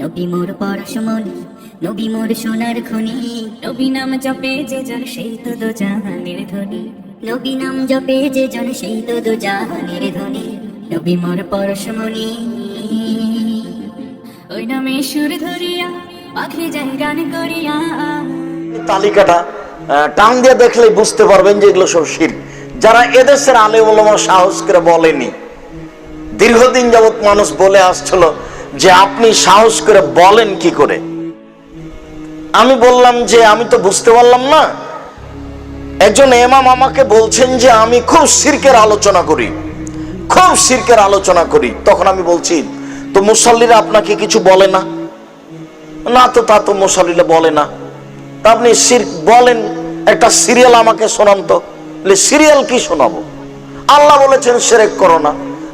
নবী মোর পরশমণি নবী মোর সোনার খনি। নবী নাম জপে যে জন, সেই তো দো জাহানের ধ্বনি। নবী নাম জপে যে জন, সেই তো দু জাহানের ধ্বনি। নবী মোর পরশমণি ওই নামে সুর ধরিয়া পাখি যায় গান করিয়া। তালিকাটা টান দিয়ে দেখলে বুঝতে পারবেন যে এগুলো সব শির। যারা এদেশের আলে ওলমা সাহস করে বলেনি, দীর্ঘদিন যাবৎ মানুষ বলে আসছিল যে আপনি সাহস করে বলেন কি করে? আমি বললাম যে, আমি তো বুঝতে পারলাম না। একজন এমাম আমাকে বলছেন যে, আমি খুব সিরকের আলোচনা করি। খুব সিরকের আলোচনা করি। তখন আমি বলছি, তো মুসল্লিরা আপনাকে কিছু বলে না? না তো, তা তো মুসল্লিরা বলে না। তা আপনি সির, বলেন, একটা সিরিয়াল আমাকে শোনান তো। সিরিয়াল কি শোনাবো? আল্লাহ বলেছেন, সেরেক করো না।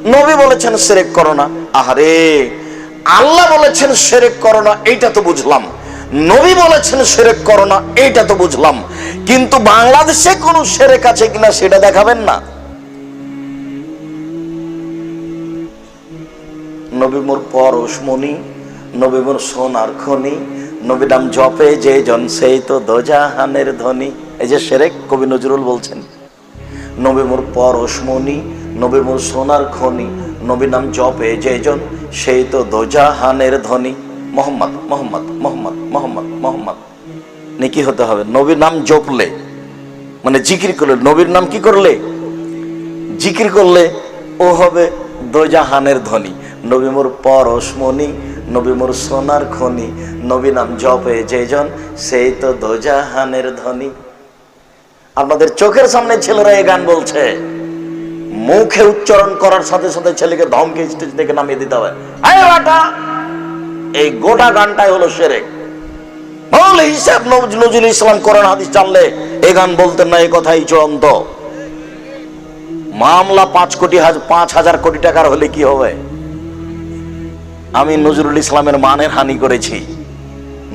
নবী বলেছেন, সেরেক করো না। আহারে আল্লাহ বলেছেন সেরেক করো না, এইটা তো বুঝলাম। নবী বলেছেন সেরেক করো না, এইটা তো বুঝলাম। কিন্তু বাংলাদেশে কোনো সেরেক আছে কিনা সেটা দেখাবেন না। নবী মোর পরশমণি, নবী সোনার খনি নবী নাম জপে যে জন সেই তো দোজাহানের ধ্বনি এই যে সেরেক কবি নজরুল বলছেন, নবী মোর পরশমণি, নবী মোর সোনার খনি নবী নাম জপে যে জন, সেই তো দোজাহানের ধ্বনি। মোহাম্মদ মোহাম্মদ মোহাম্মদ মোহাম্মদ মোহাম্মদ। নে কি হতে হবে? নবীর নাম জপলে মানে জিকির করলে। নবীর নাম কি করলে? জিকির করলে ও হবে দোজাহানের ধ্বনি। নবী মোর পরশমণি নবী মোর সোনার খনি। নবী নাম জপে যেজন সেই তো দোজাহানের ধ্বনি। আপনাদের চোখের সামনে ছেলেরা এই গান বলছে। মুখে উচ্চারণ করার সাথে সাথে ছেলেকে ধমকে স্টেজ থেকে নামিয়ে দিতে হবে। এই গোটা গানটাই হলো সেরেক। বল হিসাব নজরুল ইসলাম কোরআন হাদিস জানলে এই গান বলতেন না এই কথাই চূড়ান্ত। মামলা পাঁচ কোটি পাঁচ হাজার কোটি টাকার হলে কি হবে? আমি নজরুল ইসলামের মানের হানি করেছি।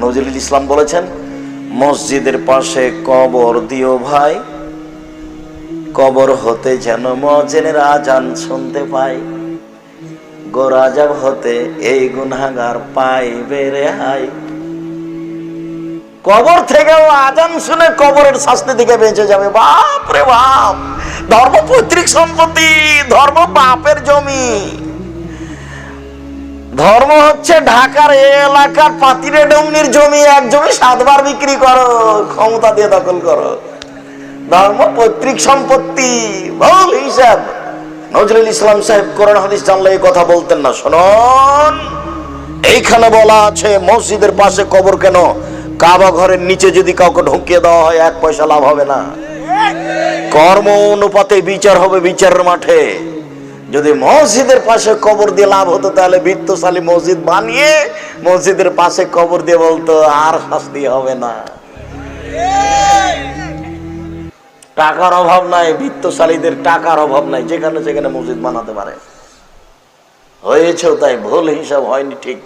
নজরুল ইসলাম বলেছেন, মসজিদের পাশে কবর দিও ভাই। কবর হতে যেন মজেনের আজান শুনতে পাই গোরাজাব হতে এই গুনাগার পাই বেড়ে হাই কবর থেকেও আজান শুনে কবরের শাস্তি দিকে বেঁচে যাবে। বাপ রে বাপ, ধর্ম পৈতৃক সম্পত্তি, ধর্ম বাপের জমি। ধর্ম হচ্ছে ঢাকার এলাকার পাতিরে ডমনির জমি এক জমি সাতবার বিক্রি করো, ক্ষমতা দিয়ে দখল করো। ধর্ম পৈতৃক সম্পত্তি ভুল হিসাব। নজরুল ইসলাম সাহেব কোরআন হাদিস জানলে এই কথা বলতেন না। শোনন, এইখানে বলা আছে, মসজিদের পাশে কবর কেন? কাবা ঘরের নিচে যদি কাউকে ঢুকিয়ে দেওয়া হয়, এক পয়সা লাভ হবে না। কর্ম অনুপাতে বিচার হবে বিচারের মাঠে। যদি মসজিদের পাশে কবর দিয়ে লাভ হতো, তাহলে বৃত্তশালী মসজিদ বানিয়ে মসজিদের পাশে কবর দিয়ে বলতো, আর শাস্তি হবে না। টাকার অভাব নাই, বৃত্তশালীদের টাকার অভাব নাই, যেখানে সেখানে মসজিদ বানাতে পারে। হয়েছেও তাই, ভুল হিসাব হয়নি, ঠিক